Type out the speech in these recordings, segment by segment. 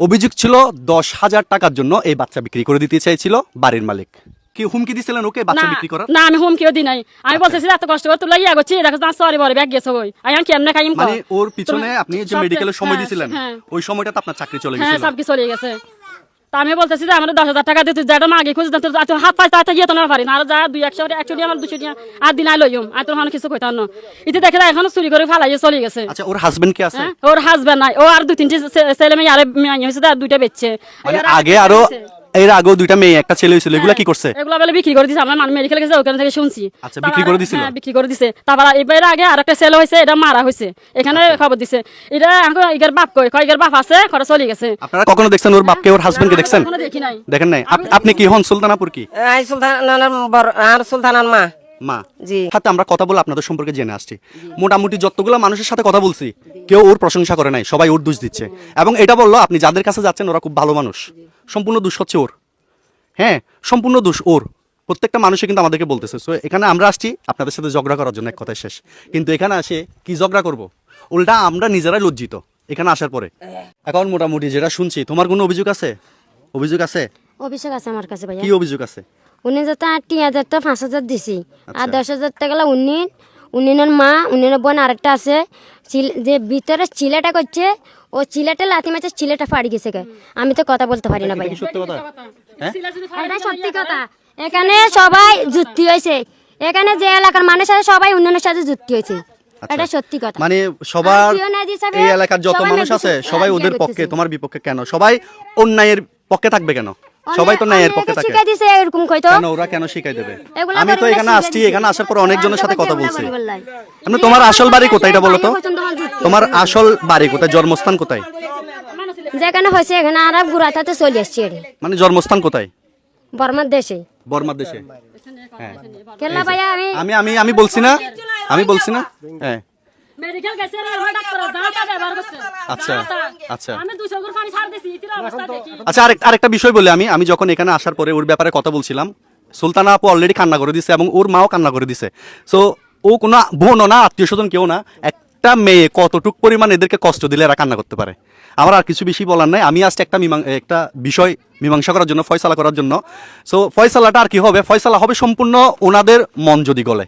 অভিযোগ ছিল দশ হাজার টাকার জন্য এই বাচ্চা বিক্রি করে দিতে চাইছিল বাড়ির মালিক। কি হুমকি দিছিলেন ওকে বাচ্চা বিক্রি করার? না আমি হুমকিও দিই নাই। আমি বলতেছি এত কষ্ট করে ইয়া দেখো না সরি ব্যাগ গেছে ওই আমি কেমনে খাইম মানে ওর পিছনে আপনি যে সময় দিছিলেন দিয়েছিলেন হ্যাঁ। ওই সময়টাতে আপনার চাকরি চলে হ্যাঁ সব কিছু চলে গেছে। তা আমি বলতেছি যে আমার দশ হাজার টাকা দিতে যেটা মাগে খুঁজে তোর হাত পাই তাতে গিয়ে তো না পারি না। আর যা দুই একশো একশো দিয়ে আমার দুশো দিয়ে আর দিন আই লইম। আর তোর কিছু কইতাম না। ইতি দেখে এখন চুরি করে ফালাইয়ে চলে গেছে। আচ্ছা ওর হাজবেন্ড কি আছে? হ্যাঁ ওর হাজবেন্ড নাই। ও আর দুই তিনটি ছেলে মেয়ে আর মেয়ে হয়েছে আর দুইটা বেচছে। মানে আগে আরও এর আগেও দুইটা মেয়ে একটা ছেলে হয়েছিল এগুলা কি করছে? এগুলা বলে বিক্রি করে দিছে আমরা মেডিকেল গেছে ওখান থেকে শুনছি। আচ্ছা, বিক্রি করে দিছিল? হ্যাঁ বিক্রি করে দিছে। তারপর এবারে আগে আর একটা ছেলে হয়েছে এটা মারা হয়েছে। এখানে আচ্ছা। খবর দিছে। এটা ইগের বাপ কই কয় ইগার বাপ আছে খরচ চলে গেছে। আপনারা কখনো দেখছেন ওর বাপকে ওর হাজবেন্ডকে দেখছেন? এখনও দেখি নাই। দেখেন নাই? আপনি কি হন সুলতানাপুর কি? আই সুলতানার আর সুলতানার মা। মা জি। সাথে আমরা কথা বলে আপনাদের সম্পর্কে জেনে আসছি। মোটামুটি যতগুলো মানুষের সাথে কথা বলছি কেউ ওর প্রশংসা করে নাই সবাই ওর দোষ দিচ্ছে। এবং এটা বলল আপনি যাদের কাছে যাচ্ছেন ওরা খুব ভালো মানুষ। সম্পূর্ণ দোষ হচ্ছে ওর। হ্যাঁ সম্পূর্ণ দোষ ওর। প্রত্যেকটা মানুষই কিন্তু আমাদেরকে বলতেছে। সো এখানে আমরা আসছি আপনাদের সাথে ঝগড়া করার জন্য এক কথায় শেষ। কিন্তু এখানে আসে কি ঝগড়া করব? উল্টা আমরা নিজেরাই লজ্জিত এখানে আসার পরে। এখন মোটামুটি যেটা শুনছি তোমার কোনো অভিযোগ আছে? অভিযোগ আছে? অভিষেক আছে আমার কাছে ভাইয়া। কি অভিযোগ আছে? উনি যাতে আটটি হাজার তো পাঁচ হাজার দিছি। আচ্ছা। আর দশ হাজার টাকা গেলে উনি। উনিনের মা উনিনের বোন আরেকটা আছে। যে ভিতরে চিলেটা করছে ও চিলেটা লাথি মারছে চিলেটা ফাড়ি গেছে আমি তো কথা বলতে পারি না কথা? হ্যাঁ? এটা সত্যি কথা। এখানে সবাই যুক্তি হয়েছে। এখানে যে এলাকার মানুষ আছে সবাই উন্নয়নের সাথে যুক্তি হয়েছে। এটা সত্যি কথা। মানে সবার আর এই এলাকার যত সবাই মানুষ আছে সবাই ওদের পক্ষে তোমার বিপক্ষে কেন? সবাই অন্যায়ের পক্ষে থাকবে কেন? সবাই তো পক্ষে থাকে। শিখাই দিছে এরকম কইতো কেন? ওরা কেন শিখাই দেবে? আমি তো এখানে আসছি এখানে আসার পর অনেকজনের সাথে কথা বলছি। আপনি তোমার আসল বাড়ি কোথায়? এটা বলো তো। তোমার আসল বাড়ি কোথায়? জন্মস্থান কোথায়? যেখানে হয়েছে এখানে আরব গুড়াতাতে চলে আসছি মানে জন্মস্থান কোথায়? বর্মার দেশে। বর্মার দেশে। হ্যাঁ। আমি আমি আমি বলছি না? আমি বলছি না? হ্যাঁ। মেডিকেল গেছে রে ওই ডাক্তার জানাটা ব্যবহার করছে। আচ্ছা, আচ্ছা। আমি 200 গুণ পানি ছাড় দিছি ইতির অবস্থা দেখি। আচ্ছা আরেক আরেকটা বিষয় বলে আমি। আমি যখন এখানে আসার পরে ওর ব্যাপারে কথা বলছিলাম সুলতানা আপু অলরেডি কান্না করে দিছে এবং ওর মাও কান্না করে দিছে। সো ও কোনো বোনও না আত্মীয় স্বজন কেউ না একটা মেয়ে কতটুক পরিমাণ এদেরকে কষ্ট দিলে এরা কান্না করতে পারে? আমার আর কিছু বেশি বলার নাই। আমি আজকে একটা একটা বিষয় মীমাংসা করার জন্য ফয়সালা করার জন্য। সো ফয়সালাটা আর কি হবে? ফয়সালা হবে সম্পূর্ণ ওনাদের মন যদি গলে।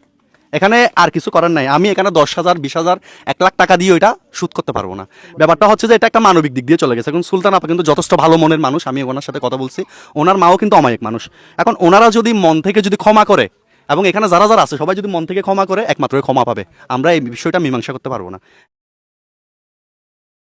এখানে আর কিছু করার নাই। আমি এখানে দশ হাজার, বিশ হাজার, এক লাখ টাকা দিয়ে ওইটা শুধ করতে পারব না। ব্যাপারটা হচ্ছে যে এটা একটা মানবিক দিক দিয়ে চলে গেছে। এখন সুলতান আপা কিন্তু যথেষ্ট ভালো মনের মানুষ, আমি ওনার সাথে কথা বলছি। ওনার মাও কিন্তু অমায়িক মানুষ। এখন ওনারা যদি মন থেকে যদি ক্ষমা করে, এবং এখানে যারা যারা আছে, সবাই যদি মন থেকে ক্ষমা করে একমাত্র ক্ষমা পাবে। আমরা এই বিষয়টা মীমাংসা করতে পারব না।